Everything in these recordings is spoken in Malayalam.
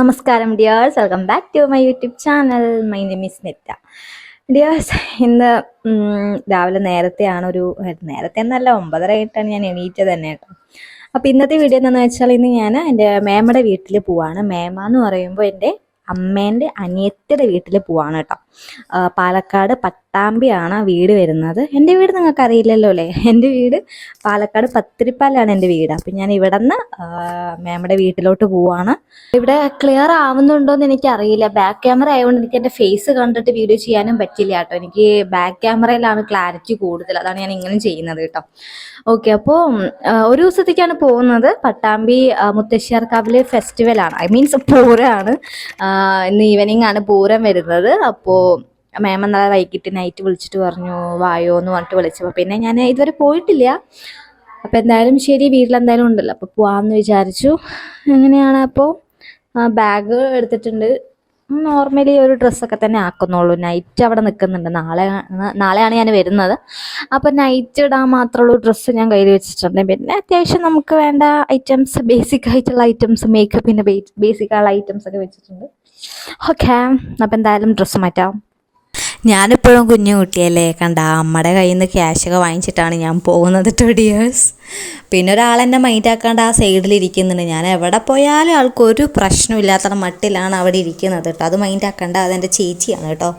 നമസ്കാരം dears welcome back to my YouTube channel my name is Netta dears ഇന്ന് രാവിലെ നേരത്തെയാണ് ഒരു നേരത്തെ എന്നല്ല ഒമ്പതര ആയിട്ടാണ് ഞാൻ എണീറ്റത് തന്നെ കേട്ടോ. അപ്പോൾ ഇന്നത്തെ വീഡിയോ എന്താണെന്ന് വെച്ചാൽ ഇന്ന് ഞാൻ എന്റെ മേമയുടെ വീട്ടിൽ പോവാണ്. മേമ എന്ന് പറയുമ്പോൾ എന്റെ അമ്മേന്റെ അനിയത്തിയുടെ വീട്ടിൽ പോവാണ് കേട്ടോ. പാലക്കാട് ആ വീട് വരുന്നത്. എന്റെ വീട് നിങ്ങൾക്ക് അറിയില്ലല്ലോ അല്ലേ? എന്റെ വീട് പാലക്കാട് പത്തിരിപ്പാലാണ് എന്റെ വീട്. അപ്പം ഞാൻ ഇവിടെ നിന്ന് മാമയുടെ വീട്ടിലോട്ട് പോവാണ്. ഇവിടെ ക്ലിയർ ആവുന്നുണ്ടോ എന്ന് എനിക്കറിയില്ല. ബാക്ക് ക്യാമറ ആയതുകൊണ്ട് എനിക്ക് എന്റെ ഫേസ് കണ്ടിട്ട് വീഡിയോ ചെയ്യാനും പറ്റില്ല കേട്ടോ. എനിക്ക് ബാക്ക് ക്യാമറയിലാണ് ക്ലാരിറ്റി കൂടുതൽ. അതാണ് ഞാൻ ഇങ്ങനെ ചെയ്യുന്നത് കേട്ടോ. ഓക്കെ അപ്പോൾ ഒരു ദിവസത്തേക്കാണ് പോകുന്നത്. പട്ടാമ്പി മുത്തശ്ശിയാർക്കാവിലെ ഫെസ്റ്റിവലാണ് ഐ മീൻസ് പൂരമാണ് ഇന്ന് ഈവനിങ് ആണ് പൂരം വരുന്നത്. അപ്പോൾ മാം എന്നാൽ വൈകിട്ട് നൈറ്റ് വിളിച്ചിട്ട് പറഞ്ഞു വായോ എന്ന് പറഞ്ഞിട്ട് വിളിച്ചപ്പോൾ പിന്നെ ഞാൻ ഇതുവരെ പോയിട്ടില്ല. അപ്പോൾ എന്തായാലും ശരി വീട്ടിലെന്തായാലും ഉണ്ടല്ലോ. അപ്പോൾ പോവാമെന്ന് വിചാരിച്ചു. എങ്ങനെയാണ് അപ്പോൾ ബാഗ് എടുത്തിട്ടുണ്ട്. നോർമലി ഒരു ഡ്രസ്സൊക്കെ തന്നെ ആക്കുന്നുള്ളൂ. നൈറ്റ് അവിടെ നിൽക്കുന്നുണ്ട് നാളെ നാളെയാണ് ഞാൻ വരുന്നത്. അപ്പോൾ നൈറ്റ് ഇടാൻ മാത്രമുള്ള ഡ്രസ്സ് ഞാൻ കയ്യിൽ വെച്ചിട്ടുണ്ട്. പിന്നെ അത്യാവശ്യം നമുക്ക് വേണ്ട ഐറ്റംസ് ബേസിക് ആയിട്ടുള്ള ഐറ്റംസ് മേക്കപ്പിന്റെ ബേസിക് ആയുള്ള ഐറ്റംസ് ഒക്കെ വെച്ചിട്ടുണ്ട്. ഓക്കെ അപ്പോൾ എന്തായാലും ഡ്രസ്സ് മാറ്റാം. ഞാനിപ്പോഴും കുഞ്ഞു കുട്ടിയല്ലേ. കണ്ട അമ്മയുടെ കയ്യിൽ നിന്ന് ക്യാഷൊക്കെ വാങ്ങിച്ചിട്ടാണ് ഞാൻ പോകുന്നത് ടൊഡിയേഴ്സ് പിന്നെ ഒരാളെന്നെ മൈൻഡാക്കാണ്ട് ആ സൈഡിൽ ഇരിക്കുന്നുണ്ട്. ഞാൻ എവിടെ പോയാലും ആൾക്ക് ഒരു പ്രശ്നമില്ലാത്ത മട്ടിലാണ് അവിടെ ഇരിക്കുന്നത് കേട്ടോ അത് മൈൻഡാക്കണ്ട അതെന്റെ ചേച്ചിയാണ് കേട്ടോ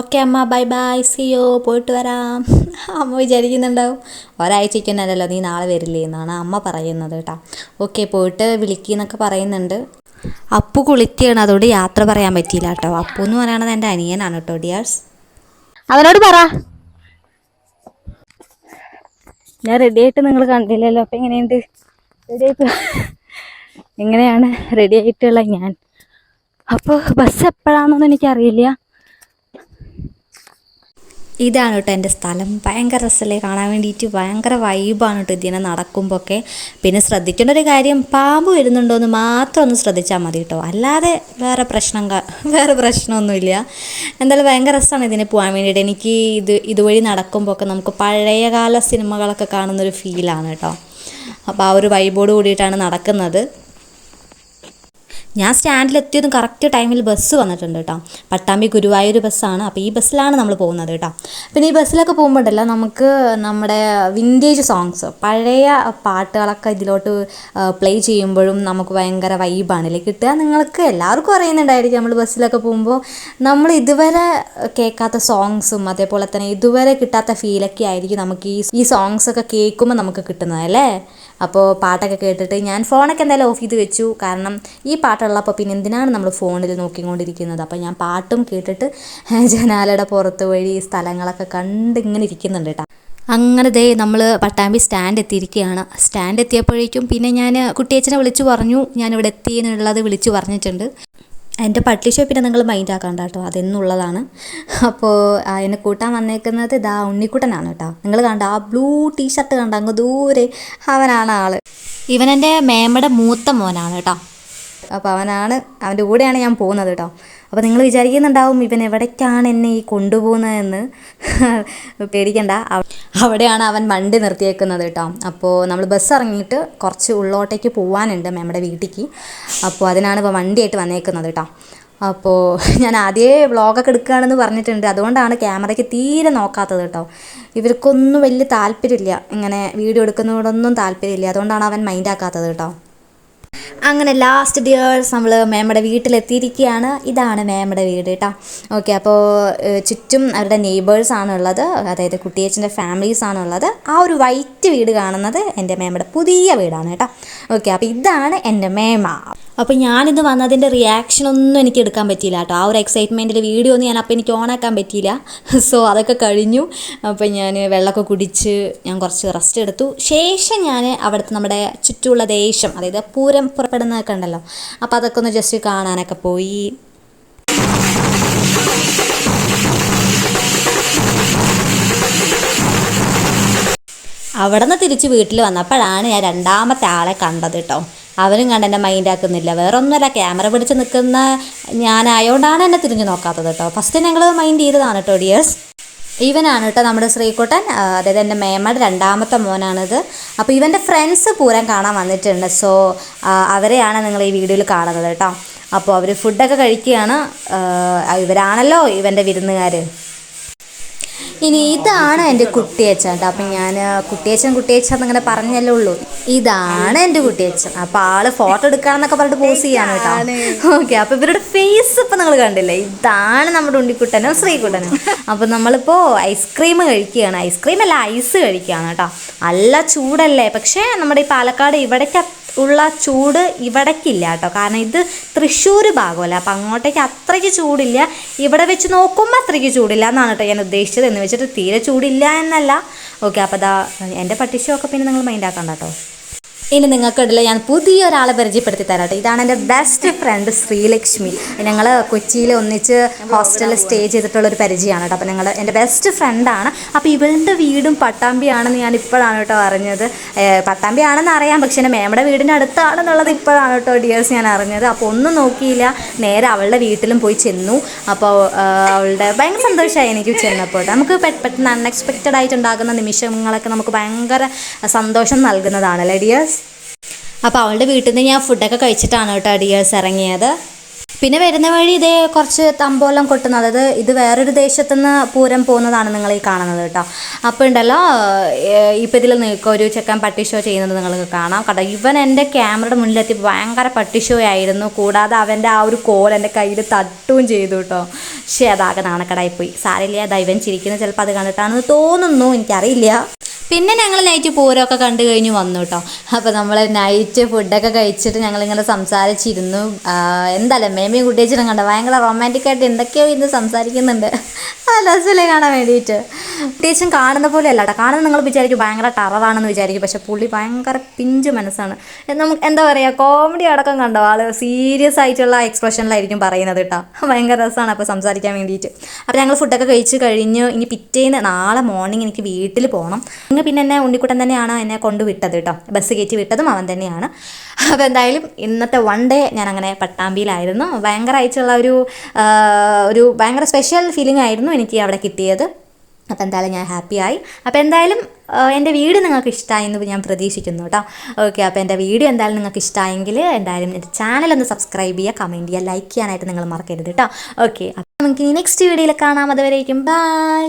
ഓക്കെ അമ്മ ബൈ ബൈ സിയോ പോയിട്ട് വരാം. അമ്മ വിചാരിക്കുന്നുണ്ടാവും. ഒരാഴ്ചയ്ക്കൊന്നല്ലല്ലോ നീ നാളെ വരില്ലേ എന്നാണ് അമ്മ പറയുന്നത് കേട്ടോ ഓക്കെ പോയിട്ട് വിളിക്കുന്നൊക്കെ പറയുന്നുണ്ട്. അപ്പു കുളിക്കുകയാണ്. അതുകൊണ്ട് യാത്ര പറയാൻ പറ്റിയില്ല കേട്ടോ അപ്പു എന്ന് പറയുന്നത് എന്റെ അനിയനാണ് കേട്ടോ ഡിയേഴ്സ് അവനോട് പറ. ഞാൻ റെഡി ആയിട്ട് നിങ്ങൾ കണ്ടില്ലല്ലോ. അപ്പം എങ്ങനെയുണ്ട്? റെഡി ആയിട്ട്? എങ്ങനെയാണ്? റെഡി ആയിട്ടുള്ള ഞാൻ. അപ്പോൾ ബസ് എപ്പോഴാണെന്നൊന്നും എനിക്കറിയില്ല. ഇതാണ് കേട്ടോ എന്റെ സ്ഥലം. ഭയങ്കര രസമല്ലേ കാണാൻ വേണ്ടിയിട്ട്. ഭയങ്കര വൈബാണ് കേട്ടോ ഇതിനെ നടക്കുമ്പോൾ ഒക്കെ പിന്നെ ശ്രദ്ധിക്കേണ്ട ഒരു കാര്യം പാമ്പ് വരുന്നുണ്ടോ എന്ന് മാത്രം ഒന്ന് ശ്രദ്ധിച്ചാൽ മതി കേട്ടോ. അല്ലാതെ വേറെ പ്രശ്നം വേറെ പ്രശ്നമൊന്നുമില്ല. എന്തായാലും ഭയങ്കര രസമാണ് ഇതിന് പോകാൻ വേണ്ടിയിട്ട്. എനിക്ക് ഇത് ഇതുവഴി നടക്കുമ്പോൾ ഒക്കെ നമുക്ക് പഴയകാല സിനിമകളൊക്കെ കാണുന്നൊരു ഫീലാണ് കേട്ടോ. അപ്പോൾ ആ ഒരു വൈബോട് കൂടിയിട്ടാണ് നടക്കുന്നത്. ഞാൻ സ്റ്റാൻഡിലെത്തിയതും കറക്റ്റ് ടൈമിൽ ബസ് വന്നിട്ടുണ്ട് കേട്ടോ പട്ടാമ്പി ഗുരുവായൂർ ബസ്സാണ് അപ്പോൾ ഈ ബസ്സിലാണ് നമ്മൾ പോകുന്നത് കേട്ടോ പിന്നെ ഈ ബസ്സിലൊക്കെ പോകുമ്പോഴല്ലോ നമുക്ക് നമ്മുടെ വിന്റേജ് സോങ്സ് പഴയ പാട്ടുകളൊക്കെ ഇതിലോട്ട് പ്ലേ ചെയ്യുമ്പോഴും നമുക്ക് ഭയങ്കര വൈബാണല്ലേ കിട്ടുക നിങ്ങൾക്ക് എല്ലാവർക്കും അറിയുന്നുണ്ടായിരിക്കും നമ്മൾ ബസ്സിലൊക്കെ പോകുമ്പോൾ. നമ്മൾ ഇതുവരെ കേൾക്കാത്ത സോങ്സും അതേപോലെ തന്നെ ഇതുവരെ കിട്ടാത്ത ഫീലൊക്കെ ആയിരിക്കും നമുക്ക് ഈ ഈ സോങ്സ് ഒക്കെ കേൾക്കുമ്പോൾ നമുക്ക് കിട്ടുന്നത് അല്ലേ? അപ്പോൾ പാട്ടൊക്കെ കേട്ടിട്ട് ഞാൻ ഫോണൊക്കെ എന്തായാലും ഓഫ് ചെയ്ത് വെച്ചു. കാരണം ഈ പാട്ടുള്ളപ്പോൾ പിന്നെ എന്തിനാണ് നമ്മൾ ഫോണിൽ നോക്കിക്കൊണ്ടിരിക്കുന്നത്? അപ്പോൾ ഞാൻ പാട്ടും കേട്ടിട്ട് ജനാലയുടെ പുറത്ത് വഴി സ്ഥലങ്ങളൊക്കെ കണ്ട് ഇങ്ങനെ ഇരിക്കുന്നുണ്ട് കേട്ടോ അങ്ങനെ ദേ നമ്മൾ പട്ടാമ്പി സ്റ്റാൻഡ് എത്തിയിരിക്കുകയാണ്. സ്റ്റാൻഡ് എത്തിയപ്പോഴേക്കും പിന്നെ ഞാൻ കുട്ടിയച്ഛനെ വിളിച്ചു പറഞ്ഞു. ഞാനിവിടെ എത്തി എന്നുള്ളത് വിളിച്ചു പറഞ്ഞിട്ടുണ്ട്. എന്റെ പട്ടി ഷോപ്പിനെ നിങ്ങൾ മൈൻഡ് ആക്കണ്ട കേട്ടോ. അതെന്നുള്ളതാണ്. അപ്പോൾ എന്നെ കൂട്ടാൻ വന്നേക്കുന്നത് ഇതാ ഉണ്ണിക്കുട്ടനാണ് കേട്ടോ. നിങ്ങൾ കണ്ട ആ ബ്ലൂ ടീഷർട്ട് കണ്ട അങ്ങ് ദൂരെ അവനാണ് ആൾ. ഇവൻ എന്റെ മേമ്മയുടെ മൂത്ത മോനാണ് കേട്ടോ. അപ്പോൾ അവനാണ് അവന്റെ കൂടെയാണ് ഞാൻ പോകുന്നത് കേട്ടോ. അപ്പോൾ നിങ്ങൾ വിചാരിക്കുന്നുണ്ടാവും ഇവൻ എവിടേക്കാണ് എന്നെ ഈ കൊണ്ടുപോകുന്നതെന്ന്. പേടിക്കണ്ട. അവിടെയാണ് അവൻ വണ്ടി നിർത്തിയേക്കുന്നത് കേട്ടോ. അപ്പോൾ നമ്മൾ ബസ് ഇറങ്ങിയിട്ട് കുറച്ച് ഉള്ളോട്ടേക്ക് പോകാനുണ്ട് നമ്മുടെ വീട്ടിലേക്ക് അപ്പോൾ അതിനാണ് ഇപ്പോൾ വണ്ടിയായിട്ട് വന്നേക്കുന്നത് കേട്ടോ. അപ്പോൾ ഞാൻ ആദ്യമേ വ്ളോഗൊക്കെ എടുക്കുകയാണെന്ന് പറഞ്ഞിട്ടുണ്ട്. അതുകൊണ്ടാണ് ക്യാമറയ്ക്ക് തീരെ നോക്കാത്തത് കേട്ടോ. ഇവർക്കൊന്നും വലിയ താല്പര്യമില്ല. ഇങ്ങനെ വീഡിയോ എടുക്കുന്നതോടൊന്നും താല്പര്യമില്ല. അതുകൊണ്ടാണ് അവൻ മൈൻഡാക്കാത്തത് കേട്ടോ. അങ്ങനെ ലാസ്റ്റ് ഡിയേഴ്സ് നമ്മൾ മേമ്മയുടെ വീട്ടിലെത്തിയിരിക്കുകയാണ് ഇതാണ് മേമ്മയുടെ വീട് കേട്ടോ ഓക്കെ അപ്പോൾ ചുറ്റും അവരുടെ നെയ്ബേഴ്സ് ആണുള്ളത്. അതായത് കുട്ടിയച്ചന്റെ ഫാമിലീസ് ആണുള്ളത്. ആ ഒരു വൈറ്റ് വീട് കാണുന്നത് എന്റെ മേമ്മയുടെ പുതിയ വീടാണ് കേട്ടോ ഓക്കെ അപ്പോൾ ഇതാണ് എന്റെ മേമ അപ്പോൾ ഞാനിത് വന്നതിന്റെ റിയാക്ഷൻ ഒന്നും എനിക്ക് എടുക്കാൻ പറ്റിയില്ല കേട്ടോ. ആ ഒരു എക്സൈറ്റ്മെന്റിൽ വീഡിയോ ഒന്നും ഞാൻ അപ്പോൾ എനിക്ക് ഓണാക്കാൻ പറ്റിയില്ല. സോ അതൊക്കെ കഴിഞ്ഞു. അപ്പോൾ ഞാൻ വെള്ളമൊക്കെ കുടിച്ച് ഞാൻ കുറച്ച് റെസ്റ്റ് എടുത്തു. ശേഷം ഞാൻ അവിടുത്തെ നമ്മുടെ ചുറ്റുമുള്ള ദേശം അതായത് പൂരം പുറപ്പെടുന്നതൊക്കെ ഉണ്ടല്ലോ അപ്പോൾ അതൊക്കെ ഒന്ന് ജസ്റ്റ് കാണാനൊക്കെ പോയി. അവിടെ നിന്ന് തിരിച്ച് വീട്ടിൽ വന്നപ്പോഴാണ് ഞാൻ രണ്ടാമത്തെ ആളെ കണ്ടത് കേട്ടോ. അവനും കണ്ട് എന്നെ മൈൻഡാക്കുന്നില്ല വേറെ ഒന്നുമല്ല ക്യാമറ പിടിച്ച് നിൽക്കുന്ന ഞാനായോണ്ടാണ് എന്നെ തിരിഞ്ഞു നോക്കാത്തത് കേട്ടോ. ഫസ്റ്റ് ഞങ്ങൾ മൈൻഡ് ചെയ്തതാണ് കേട്ടോ ഡിയേഴ്സ് ഇവനാണ് കേട്ടോ നമ്മുടെ ശ്രീകുട്ടൻ. അതായത് എന്റെ മേമ്മയുടെ രണ്ടാമത്തെ മോനാണിത്. അപ്പോൾ ഇവന്റെ ഫ്രണ്ട്സ് പൂരം കാണാൻ വന്നിട്ടുണ്ട്. സോ അവരെയാണ് നിങ്ങൾ ഈ വീഡിയോയിൽ കാണുന്നത് കേട്ടോ. അപ്പോൾ അവർ ഫുഡൊക്കെ കഴിക്കുകയാണ്. ഇവരാണല്ലോ ഇവന്റെ വിരുന്നുകാർ ഇനി ഇതാണ് എന്റെ കുട്ടിയച്ഛൻ കേട്ടോ അപ്പം ഞാൻ കുട്ടിയച്ഛൻ കുട്ടിയച്ഛൻ എന്നിങ്ങനെ പറഞ്ഞല്ലേ ഉള്ളൂ. ഇതാണ് എന്റെ കുട്ടിയച്ഛൻ അപ്പം ആൾ ഫോട്ടോ എടുക്കാണെന്നൊക്കെ പറഞ്ഞിട്ട് പോസ് ചെയ്യാണ് കേട്ടോ. ഓക്കെ അപ്പം ഇവരുടെ ഫേസ് ഇപ്പം നിങ്ങൾ കണ്ടില്ലേ? ഇതാണ് നമ്മുടെ ഉണ്ണിക്കുട്ടനും ശ്രീകുട്ടനും. അപ്പം നമ്മളിപ്പോൾ ഐസ്ക്രീം കഴിക്കുകയാണ്. ഐസ്ക്രീം അല്ല ഐസ് കഴിക്കുകയാണ് കേട്ടോ നല്ല ചൂടല്ലേ? പക്ഷേ നമ്മുടെ ഈ പാലക്കാട് ഇവിടേക്ക് ഉള്ള ചൂട് ഇവിടേക്കില്ല കേട്ടോ. കാരണം ഇത് തൃശ്ശൂർ ഭാഗമല്ല. അപ്പം അങ്ങോട്ടേക്ക് അത്രയ്ക്ക് ചൂടില്ല. ഇവിടെ വെച്ച് നോക്കുമ്പോൾ അത്രയ്ക്ക് ചൂടില്ല എന്നാണ് കേട്ടോ ഞാൻ ഉദ്ദേശിച്ചത്. എന്ന് വെച്ചിട്ട് തീരെ ചൂടില്ല എന്നല്ല. ഓക്കെ അപ്പോൾ അതാ എന്റെ പട്ടിശമൊക്കെ പിന്നെ നിങ്ങൾ മൈൻഡ് ആക്കണ്ട കേട്ടോ. ഇനി നിങ്ങൾക്കിടയിൽ ഞാൻ പുതിയൊരാളെ പരിചയപ്പെടുത്തി തരാം കേട്ടോ ഇതാണ് എന്റെ ബെസ്റ്റ് ഫ്രണ്ട് ശ്രീലക്ഷ്മി. ഞങ്ങൾ കൊച്ചിയിൽ ഒന്നിച്ച് ഹോസ്റ്റലിൽ സ്റ്റേ ചെയ്തിട്ടുള്ള ഒരു പരിചയമാണ് കേട്ടോ. അപ്പോൾ ഞങ്ങൾ എന്റെ ബെസ്റ്റ് ഫ്രണ്ടാണ് അപ്പോൾ ഇവളുടെ വീടും പട്ടാമ്പിയാണെന്ന് ഞാൻ ഇപ്പോഴാണ് കേട്ടോ അറിഞ്ഞത്. പട്ടാമ്പി ആണെന്ന് അറിയാം. പക്ഷെ എന്റെ മേമയുടെ വീടിന്റെ അടുത്താണെന്നുള്ളത് ഇപ്പോഴാണ് കേട്ടോ ഡിയേഴ്സ് ഞാൻ അറിഞ്ഞത്. അപ്പോൾ ഒന്നും നോക്കിയില്ല. നേരെ അവളുടെ വീട്ടിലും പോയി ചെന്നു. അപ്പോൾ അവളുടെ ഭയങ്കര സന്തോഷമായി എനിക്ക് ചെന്നപ്പോൾ നമുക്ക് പെട്ടെന്ന് അൺഎക്സ്പെക്റ്റഡ് ആയിട്ടുണ്ടാകുന്ന നിമിഷങ്ങളൊക്കെ നമുക്ക് ഭയങ്കര സന്തോഷം നൽകുന്നതാണ് ഡിയേഴ്സ് അപ്പോൾ അവളുടെ വീട്ടിൽ നിന്ന് ഞാൻ ഫുഡൊക്കെ കഴിച്ചിട്ടാണ് കേട്ടോ ഡിയേഴ്സ് ഇറങ്ങിയത്. പിന്നെ വരുന്ന വഴി ഇതേ കുറച്ച് തമ്പോലം കൊട്ടുന്നത് അതായത് ഇത് വേറൊരു ദേശത്തുനിന്ന് പൂരം പോകുന്നതാണ് നിങ്ങൾ ഈ കാണുന്നത് കേട്ടോ. അപ്പോൾ ഉണ്ടല്ലോ ഇപ്പം ഇതിൽ നിൽക്കുക ഒരു ചെക്കൻ പട്ടി ഷോ ചെയ്യുന്നത് നിങ്ങൾക്ക് കാണാം. കേട്ടോ ഇവൻ എന്റെ ക്യാമറയുടെ മുന്നിലെത്തി ഭയങ്കര പട്ടി ഷോ ആയിരുന്നു. കൂടാതെ അവന്റെ ആ ഒരു കോൽ എന്റെ കയ്യിൽ തട്ടുകയും ചെയ്തു കേട്ടോ. പക്ഷേ അതാകെ നാണക്കടായിപ്പോയി. സാരില്ല ദൈവൻ ചിരിക്കുന്നത് ചിലപ്പോൾ അത് കണ്ടിട്ടാണെന്ന് തോന്നുന്നു. എനിക്കറിയില്ല. പിന്നെ ഞങ്ങൾ നൈറ്റ് പൂരമൊക്കെ കണ്ടു കഴിഞ്ഞ് വന്നു കേട്ടോ അപ്പോൾ നമ്മൾ നൈറ്റ് ഫുഡൊക്കെ കഴിച്ചിട്ട് ഞങ്ങളിങ്ങനെ സംസാരിച്ചിരുന്നു. എന്തായാലും മേമയും കുട്ടിയച്ചിട്ടും കണ്ടോ? ഭയങ്കര റൊമാന്റിക് ആയിട്ട് എന്തൊക്കെയോ ഇന്ന് സംസാരിക്കുന്നുണ്ട്. രസമല്ലേ കാണാൻ വേണ്ടിയിട്ട്. കുട്ടിയച്ചൻ കാണുന്ന പോലെ അല്ല കേട്ടോ കാണുന്നത് നിങ്ങൾ വിചാരിക്കും ഭയങ്കര ടററാണെന്ന് വിചാരിക്കും. പക്ഷെ പുള്ളി ഭയങ്കര പിഞ്ച് മനസ്സാണ്. നമുക്ക് എന്താ പറയുക കോമഡി അടക്കം കണ്ടോ? ആൾ സീരിയസ് ആയിട്ടുള്ള എക്സ്പ്രഷനിലായിരിക്കും പറയുന്നത് കേട്ടോ ഭയങ്കര രസമാണ് അപ്പോൾ സംസാരിക്കാൻ വേണ്ടിയിട്ട്. അപ്പോൾ ഞങ്ങൾ ഫുഡൊക്കെ കഴിച്ച് കഴിഞ്ഞ്. ഇനി പിറ്റേന്ന് നാളെ മോർണിംഗ് എനിക്ക് വീട്ടിൽ പോകണം പിന്നെ എന്നെ ഉണ്ണിക്കുട്ടൻ തന്നെയാണ് എന്നെ കൊണ്ടുവിട്ടത് കേട്ടോ ബസ് കയറ്റി വിട്ടതും അവൻ തന്നെയാണ്. അപ്പോൾ എന്തായാലും ഇന്നത്തെ വൺ ഡേ ഞാൻ അങ്ങനെ പട്ടാമ്പിയിലായിരുന്നു ഭയങ്കരമായിട്ടുള്ള ഒരു ഒരു ഭയങ്കര സ്പെഷ്യൽ ഫീലിംഗ് ആയിരുന്നു എനിക്ക് അവിടെ കിട്ടിയത്. അപ്പോൾ എന്തായാലും ഞാൻ ഹാപ്പിയായി അപ്പോൾ എന്തായാലും എന്റെ വീഡിയോ നിങ്ങൾക്ക് ഇഷ്ടമായി എന്ന് ഞാൻ പ്രതീക്ഷിക്കുന്നു കേട്ടോ ഓക്കെ അപ്പോൾ എന്റെ വീഡിയോ എന്തായാലും നിങ്ങൾക്ക് ഇഷ്ടമായെങ്കിൽ എന്തായാലും എന്റെ ചാനൽ ഒന്ന് സബ്സ്ക്രൈബ് ചെയ്യുക കമന്റ് ചെയ്യുക ലൈക്ക് ചെയ്യാനായിട്ട് നിങ്ങൾ മറക്കരുത് കേട്ടോ ഓക്കെ അപ്പോൾ നമുക്ക് ഇനി നെക്സ്റ്റ് വീഡിയോയിൽ കാണാം. അതുവരേക്കും ബൈ